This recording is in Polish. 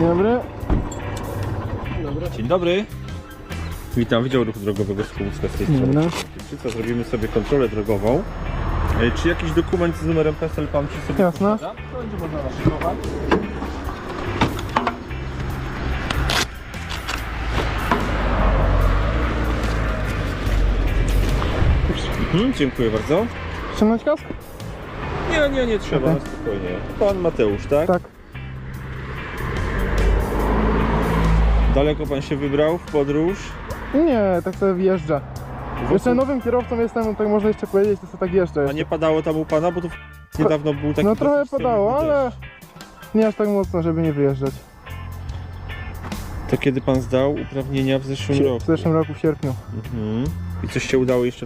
dobry. Dzień dobry. Witam, Wydział Ruchu Drogowego z Kółska z tej Dzień strony. dobry. Pieprzyca, Zrobimy sobie kontrolę drogową. E, Czy jakiś dokument z numerem PESEL Pan Ci sobie Jasne. posiada? To będzie można naszykować. Mhm, dziękuję bardzo. Ściągnąć kask? Nie, nie, nie trzeba, na spokojnie. Pan Mateusz, tak? Tak. Daleko Pan się wybrał w podróż? Nie, tak sobie wjeżdża. Jeszcze nowym kierowcą jestem, tak można jeszcze powiedzieć, to sobie tak jeżdżę. A nie padało tam u Pana, bo tu niedawno był taki No trochę padało, ale nie aż tak mocno, żeby nie wyjeżdżać. To kiedy pan zdał uprawnienia w zeszłym roku? W zeszłym roku, w sierpniu. Mhm. I coś się udało jeszcze w